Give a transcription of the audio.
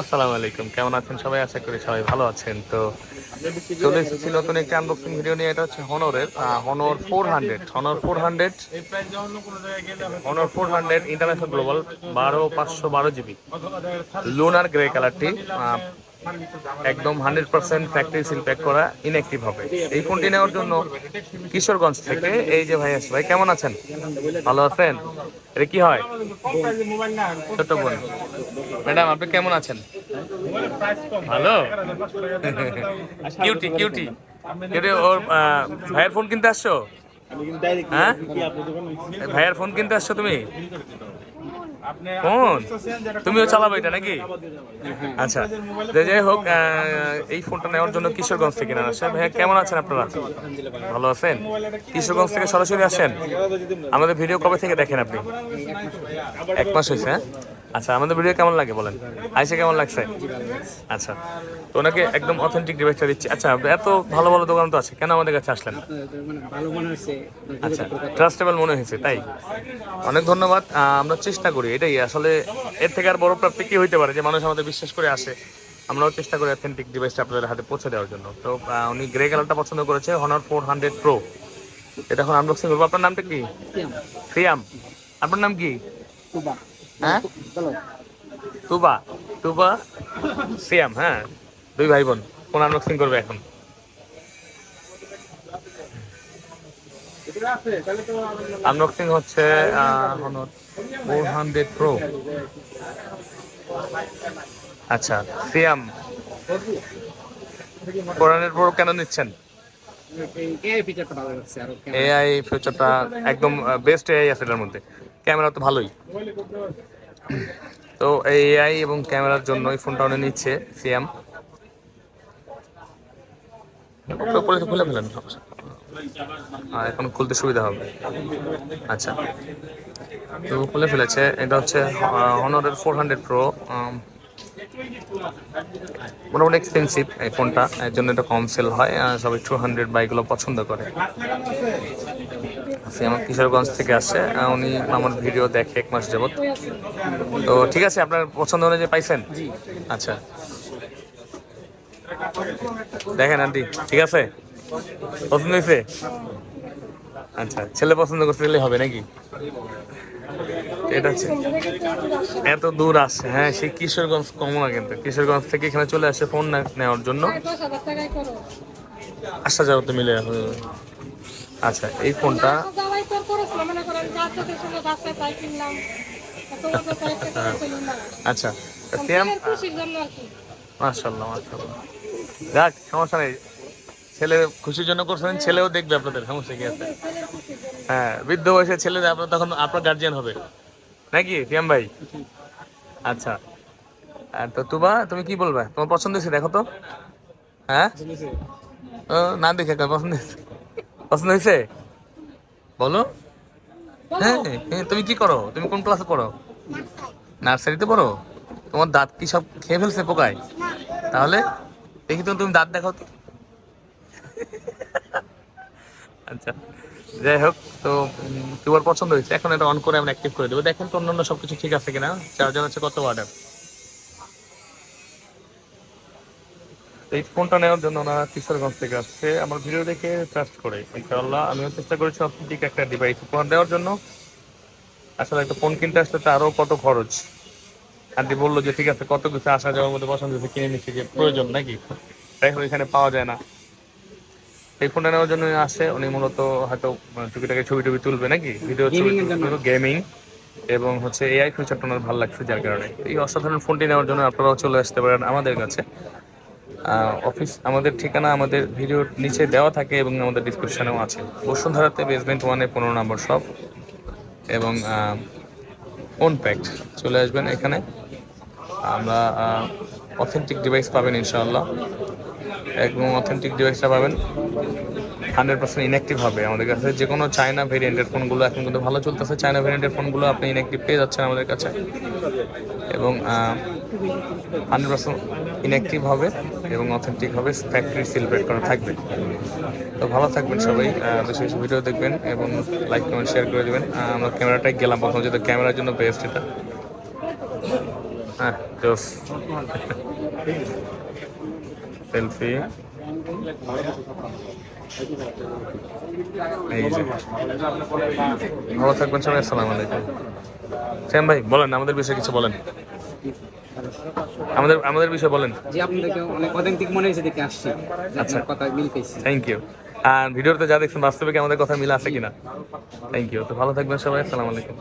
আসসালামু আলাইকুম। কেমন আছেন সবাই? আশা করি সবাই ভালো আছেন। তো চলে এসেছি নতুন একটি আনবক্সিং ভিডিও নিয়ে। এটা হচ্ছে হনরের Honor four hundred Honor four hundred Honor four hundred international global বারো পাঁচশো বারো জিবি লুনার গ্রে কালারটি একদম hundred percent factory seal pack করা ইনঅ্যাক্টিভ হবে। এই ফোনটি নেওয়ার জন্য কিশোরগঞ্জ থেকে এই যে ভাই ভাই, কেমন আছেন? ভালো আছেন? এটা কি হয়? ছোট বোন। ম্যাডাম, আপনি কেমন আছেন? ভালো? Cutie cutie. কিউটি, ওর ভাইয়ের ফোন কিনতে আসছো? হ্যাঁ? ভাইয়ের ফোন কিনতে আসছো তুমি? ফোন? তুমিও চালাবে এটা নাকি? আচ্ছা। যাই হোক এই ফোনটা নেওয়ার জন্য কিশোরগঞ্জ থেকে না আসেন ভাইয়া কেমন আছেন আপনারা? ভালো আছেন? কিশোরগঞ্জ থেকে সরাসরি আসেন? আমাদের ভিডিও কবে থেকে দেখেন আপনি? এক মাস হয়েছে হ্যাঁ? আচ্ছা আমাদের ভিডিও কেমন লাগে বলেন? আইসে কেমন লাগছে? আচ্ছা তো ওনাকে একদম অথেন্টিক ডিভাইসটা দিচ্ছি। আচ্ছা এত ভালো ভালো দোকান তো আছে কেন আমাদের কাছে আসলেন? আচ্ছা ট্রাস্টেবল মনে হয়েছে তাই? অনেক ধন্যবাদ। আমরা চেষ্টা করি এটাই। আসলে এর থেকে আর বড় প্রাপ্তি কি হইতে পারে যে মানুষ আমাদের বিশ্বাস করে আসে? আমরাও চেষ্টা করি অথেন্টিক ডিভাইসটা আপনাদের হাতে পৌঁছে দেওয়ার জন্য। তো উনি গ্রে কালারটা পছন্দ করেছে হনার ফোর হান্ড্রেড প্রো এটা এখন আনবক্সিং করব। আপনার নামটা কি? সিয়াম আপনার নাম কি? হ্যাঁ? তুবা তুবা সিয়াম হ্যাঁ? দুই ভাই বোন কোন আনবক্সিং করবে এখন। আনবক্সিং হচ্ছে ফোর হান্ড্রেড প্রো আচ্ছা সিয়াম ফোর হান্ড্রেড প্রো কেন নিচ্ছেন? ফিচারটা এআই ফিউচারটা একদম বেস্ট এআই আছে এটার মধ্যে। ক্যামেরা তো ভালোই। তো এআই এবং ক্যামেরার জন্য এই ফোনটা উনি নিচ্ছে সিএম খুলে ফেলেন হ্যাঁ এখন খুলতে সুবিধা হবে। আচ্ছা। তো খুলে ফেলেছে, এটা হচ্ছে হনরের ফোর হান্ড্রেড প্রো মোটামুটি এক্সপেন্সিভ এই ফোনটা। এর জন্য এটা কম সেল হয় সবাই টু হান্ড্রেড বাইকগুলো পছন্দ করে। আমার কিশোরগঞ্জ থেকে আসছে উনি আমার ভিডিও দেখে এক মাস যাবত তো ঠিক আছে আপনার পছন্দ অনুযায়ী পাইছেন? আচ্ছা। দেখেন আন্টি ঠিক আছে? পছন্দ হয়েছে? আচ্ছা ছেলে পছন্দ করতে গেলে হবে নাকি? এটা হচ্ছে এত দূর আসছে হ্যাঁ সেই কিশোরগঞ্জ কম না কিন্তু। কিশোরগঞ্জ থেকে এখানে চলে আসে ফোন নেওয়ার জন্য। আসা যাওয়া তো মিলে হুম। আচ্ছা এই ফোনটা আচ্ছা মাশাল্লাহ মাশাল্লাহ যাক সমস্যা নেই। ছেলে খুশির জন্য করছেন ছেলেও দেখবে আপনাদের সমস্যা কি আছে? হ্যাঁ বৃদ্ধ বয়সে ছেলে আপনার তখন আপনার গার্জিয়ান হবে। নাকি ফিয়াম ভাই? আচ্ছা। আর তো তুবা তুমি কি বলবে? তোমার পছন্দ হয়েছে দেখো তো। হ্যাঁ? ও, না দেখে পছন্দ হয়েছে। পছন্দ হয়েছে? বলো। হ্যাঁ হ্যাঁ, তুমি কি করো? তুমি কোন ক্লাসে পড়ো? নার্সারিতে পড়ো? তোমার দাঁত কি সব খেয়ে ফেলছে পোকায়? তাহলে দেখি তো তুমি দাঁত দেখাও তো। আচ্ছা যাই হোক তো তোমার পছন্দ হয়েছে। এখন এটা অন করে আমরা অ্যাক্টিভ করে দেবো। দেখেন তো অন্যান্য সব কিছু ঠিক আছে কিনা? চার্জার হচ্ছে কত অর্ডার এই ফোনটা নেওয়ার জন্য ওনারা কিশোরগঞ্জ থেকে আসছে। আমার ভিডিও দেখে ট্রাস্ট করে ইনশাআল্লাহ। আমিও চেষ্টা করেছি অথেন্টিক একটা ডিভাইস উপহার দেওয়ার জন্য। আসলে একটা ফোন কিনতে আসলে তো আরও কত খরচ? আন্টি বলল যে ঠিক আছে কত কিছু আসা যাওয়ার মধ্যে পছন্দ হয়েছে কিনে নিচ্ছি যে প্রয়োজন নাকি? তাই হোক এখানে পাওয়া যায় না। এই ফোনটা নেওয়ার জন্য আসে। উনি মূলত হয়তো আহ, টুকিটাকি ছবি টবি তুলবে নাকি? ভিডিও জন্য। গেমিং এবং হচ্ছে এআই ফিচারটা ওনার ভালো লাগছে যার কারণে। এই অসাধারণ ফোনটি নেওয়ার জন্য আপনারাও চলে আসতে পারেন আমাদের কাছে। অফিস আমাদের ঠিকানা, আমাদের ভিডিওর নিচে দেওয়া থাকে এবং আমাদের ডিসক্রিপশনেও আছে। বসুন্ধরাতে বেসমেন্ট ওয়ানে পনেরো নম্বর শপ এবং ওন প্যাক্ট চলে আসবেন এখানে। আমরা অথেন্টিক ডিভাইস পাবেন ইনশাআল্লাহ। একদম অথেন্টিক ডিভাইসটা পাবেন হান্ড্রেড পার্সেন্ট ইনঅ্যাক্টিভ হবে আমাদের কাছে। যে কোনো চায়না ভেরিয়েন্টের ফোনগুলো এখন কিন্তু ভালো চলতেছে। চায়না ভেরিয়েন্টের ফোনগুলো আপনি ইনঅ্যাক্টিভ পেয়ে যাচ্ছেন আমাদের কাছে। এবং হান্ড্রেড পার্সেন্ট ইনঅ্যাক্টিভ হবে এবং অথেন্টিক হবে ফ্যাক্টরি সেলিব্রেট করা থাকবে। তো ভালো থাকবেন সবাই বেশি বেশি ভিডিও দেখবেন এবং লাইক কমেন্ট শেয়ার করে দেবেন। আমরা ক্যামেরাটাই গেলাম প্রথম, যেহেতু ক্যামেরার জন্য বেস্ট এটা। হ্যাঁ জোস সেলফি ভালো থাকবেন সবাই, আসসালামু আলাইকুম। শ্যাম ভাই, বলেন, আমাদের বিষয়ে কিছু বলেন। আমাদের আমাদের বিষয়ে বলেন। জি আপনাদেরকে অনেক অথেন্টিক মনে হয়েছে দেখে আসছি। আচ্ছা। কথা মিল পেয়েছি। থ্যাংক ইউ আর ভিডিওতে যা দেখছেন বাস্তবে কি আমাদের কথা মিল আছে কিনা? থ্যাংক ইউ তো ভালো থাকবেন সবাই আসসালামু আলাইকুম।